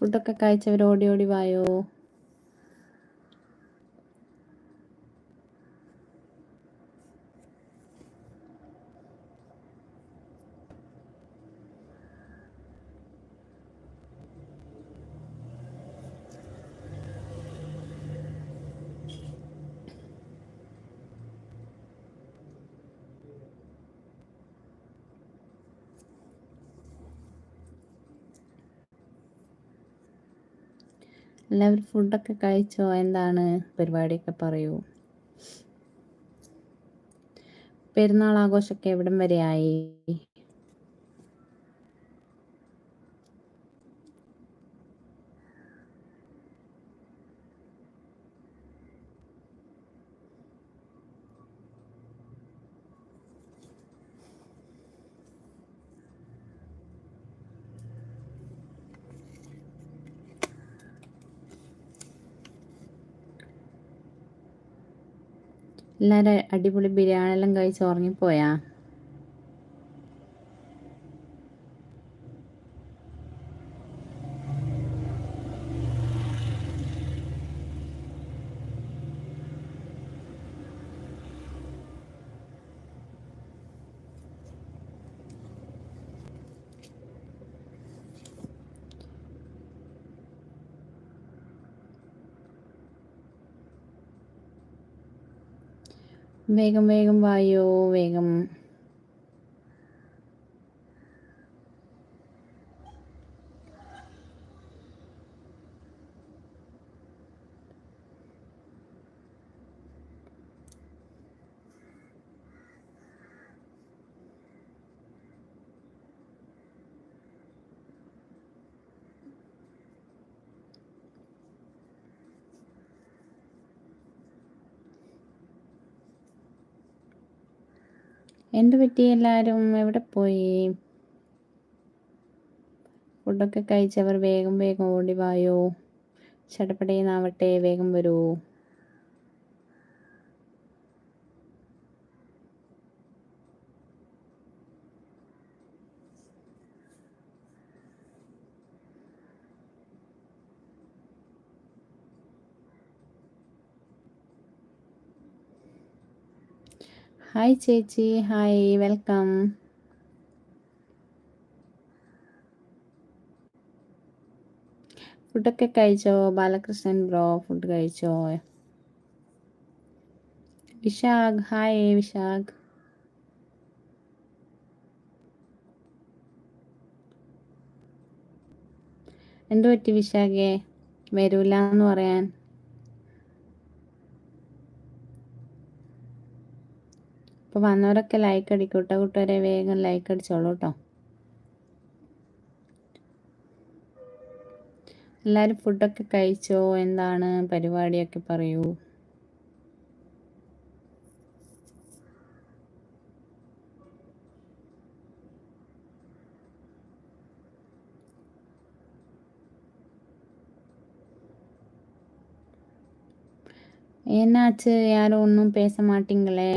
ഫുഡൊക്കെ കഴിച്ചവർ ഓടി ഓടി വായോ? എല്ലാവരും ഫുഡൊക്കെ കഴിച്ചോ? എന്താണ് പരിപാടിയൊക്കെ പറയൂ. പെരുന്നാൾ ആഘോഷമൊക്കെ എവിടം വരെയായി എല്ലാവരും അടിപൊളി ബിരിയാണി എല്ലാം കഴിച്ച് ഉറങ്ങിപ്പോയാ? വേഗം വേഗം വായോ വേഗം എന്ത് പറ്റി എല്ലാവരും എവിടെ പോയി? ഫുഡൊക്കെ കഴിച്ചവർ വേഗം വേഗം ഓടി വായോ? ചടപടേന്നാവട്ടെ വേഗം വരൂ. ഹായ് ചേച്ചി ഹായ് വെൽക്കം. ഫുഡൊക്കെ കഴിച്ചോ? ബാലകൃഷ്ണൻ ബ്രോ ഫുഡ് കഴിച്ചോ? വിശാഖ് ഹായ് വിശാഖ്. എന്തു പറ്റി വിശാഖെ? വരൂല എന്ന് പറയാൻ. അപ്പോൾ വന്നവരൊക്കെ ലൈക്ക് അടിക്കൂട്ടോ കൂട്ടുകാരെ വേഗം ലൈക്ക് അടിച്ചോളൂ കേട്ടോ എല്ലാവരും ഫുഡൊക്കെ കഴിച്ചോ എന്താണ് പരിപാടിയൊക്കെ പറയൂ என்னாச்சு யாரும் ஒன்றும் பேச மாட்டீங்களே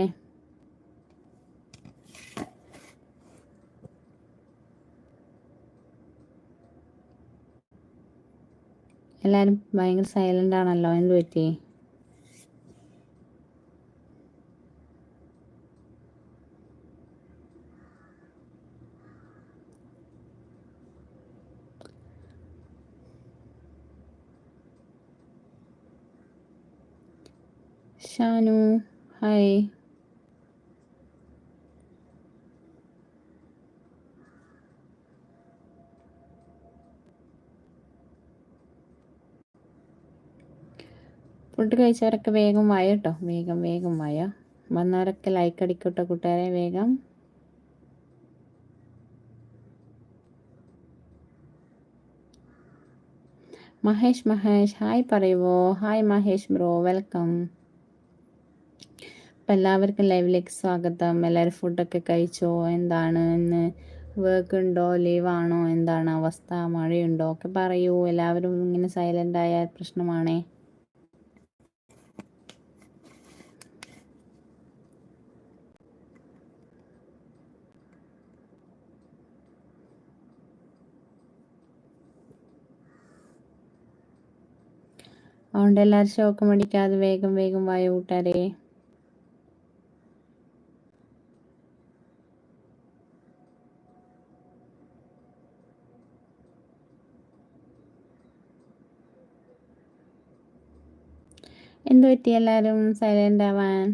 എല്ലാവരും ഭയങ്കര സൈലന്റ് ആണല്ലോ? എന്ത് പറ്റി? ഷാനു ഹായ് ഫുഡ് കഴിച്ചവരൊക്കെ വേഗം വായ കേട്ടോ. വേഗം വേഗം വായ. വന്നവരൊക്കെ ലൈക്ക് അടിക്കട്ടോ കൂട്ടുകാരെ വേഗം. മഹേഷ് മഹേഷ് ഹായ് പറയുവോ? ഹായ് മഹേഷ് ബ്രോ വെൽക്കം അപ്പം എല്ലാവർക്കും ലൈവിലേക്ക് സ്വാഗതം. എല്ലാവരും ഫുഡൊക്കെ കഴിച്ചോ? എന്താണ് ഇന്ന്? വർക്ക് ഉണ്ടോ? ലീവാണോ എന്താണ് അവസ്ഥ? മഴയുണ്ടോ? ഒക്കെ പറയൂ. എല്ലാവരും ഇങ്ങനെ സൈലന്റ് ആയ പ്രശ്നമാണേ. അതുകൊണ്ട് എല്ലാവരും ഷോക്ക് അടിക്കാതെ വേഗം വേഗം വായ കൂട്ടാരേ. എന്തു പറ്റി എല്ലാവരും സൈലന്റ് ആവാൻ.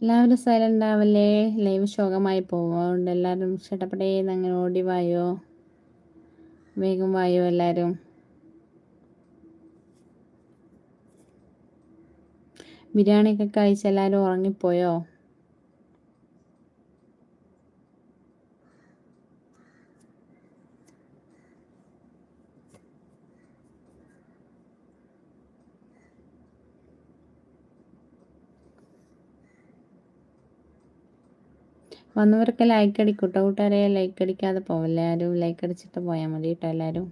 എല്ലാവരും സൈലന്റ് ആവല്ലേ? ലൈവ് ശോകമായി പോകും എല്ലാവരും ഷട്ടപ്പടേന്ന് അങ്ങനെ ഓടി വായോ? വേഗം വായോ എല്ലാവരും? ബിരിയാണിയൊക്കെ കഴിച്ച് എല്ലാവരും ഉറങ്ങിപ്പോയോ? വന്നവരൊക്കെ ലൈക്ക് അടിക്കൂട്ടോ കൂട്ടുകാരെ ലൈക്ക് അടിക്കാതെ പോവല്ലേ ആരും ലൈക്ക് അടിച്ചിട്ട് പോയാൽ മതി കേട്ടോ എല്ലാവരും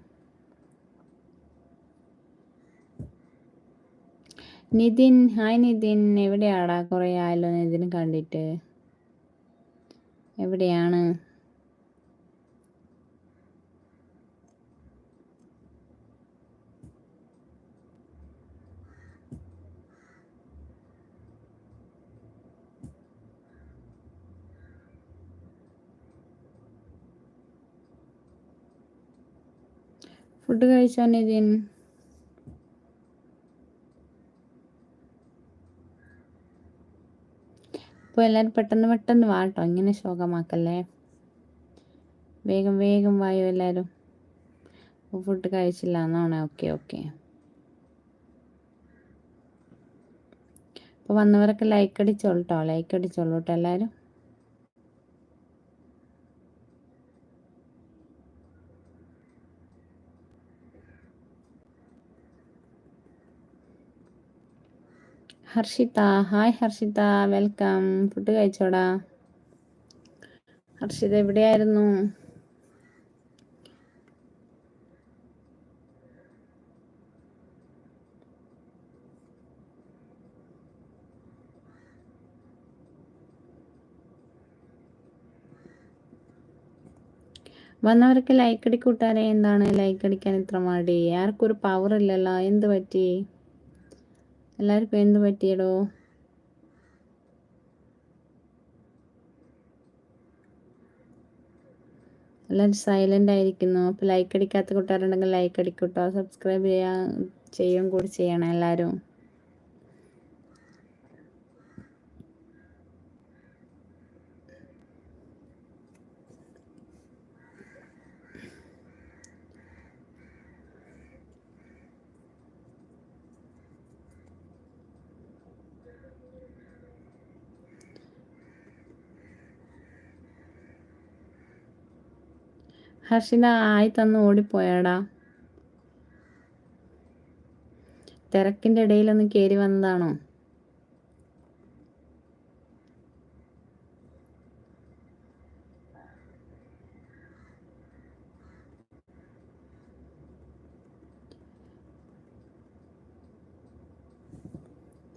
നിതിൻ ഹായ് നിതിൻ. എവിടെയാടാ? കുറേ ആയല്ലോ നിതിൻ കണ്ടിട്ട്. എവിടെയാണ്? ഫുഡ് കഴിച്ചോ നിതിൻ അപ്പോൾ എല്ലാവരും പെട്ടെന്ന് പെട്ടെന്ന് വാട്ടോ ഇങ്ങനെ ശോകമാക്കല്ലേ? വേഗം വേഗം വായോ എല്ലാവരും ഫുഡ് കഴിച്ചില്ല എന്നാണ്. Okay okay. അപ്പോൾ വന്നവരൊക്കെ ലൈക്ക് അടിച്ചോളൂ കേട്ടോ ലൈക്ക് അടിച്ചോളൂ കേട്ടോ എല്ലാവരും Harshitha. Hi Harshitha. Welcome food കഴിച്ചോടാ? Harshita എവിടെയായിരുന്നു? വന്നവർക്ക് ലൈക്ക് അടിക്കൂട്ടാരെ എന്താണ് ലൈക്ക് അടിക്കാൻ ഇത്ര മടി? ആർക്കും ഒരു പവർ ഇല്ലല്ലോ. എന്ത് പറ്റി? എല്ലാവർക്കും എന്ത് പറ്റിയടോ? എല്ലാവരും സൈലന്റ് ആയിരിക്കുന്നു. അപ്പോൾ ലൈക്ക് അടിക്കാത്ത കൂട്ടുകാരുണ്ടെങ്കിൽ ലൈക്ക് അടിക്കൂട്ടോ. സബ്സ്ക്രൈബ് ചെയ്യാൻ ചെയ്യും കൂടി ചെയ്യണം എല്ലാവരും ഹർഷിത ആയി തന്ന് ഓടിപ്പോയാടാ. തിരക്കിന്റെ ഇടയിലൊന്ന് കയറി വന്നതാണോ?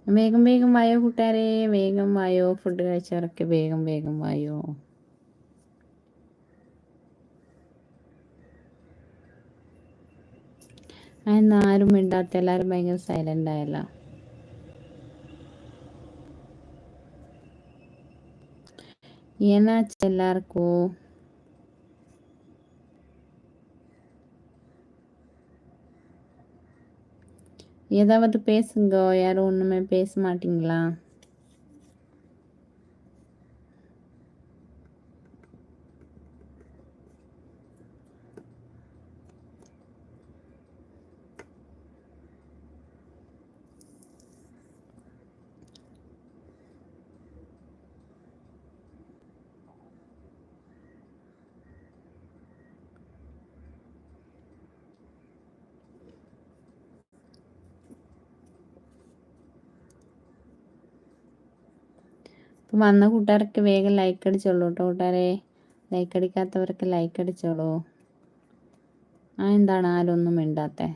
വേഗം വേഗം വായോ കൂട്ടുകാരെ വേഗം വായോ. ഫുഡ് കഴിച്ചവരൊക്കെ വേഗം വേഗം വായോ. അതെന്ന് ആരും മിണ്ടാത്ത എല്ലാവരും ഭയങ്കര സൈലന്റ് ആയല്ല. എന്നാച്ച് എല്ലാവർക്കും ஏதாவது பேசுங்க யாரும் ஒன்றுமே பேச மாட்டிங்களா അപ്പം വന്ന കൂട്ടുകാർക്ക് വേഗം ലൈക്ക് അടിച്ചോളൂ കേട്ടോ കൂട്ടുകാരെ. ലൈക്ക് അടിക്കാത്തവർക്ക് ലൈക്ക് അടിച്ചോളൂ. ആ എന്താണ്? ആരൊന്നും മിണ്ടാത്തേ.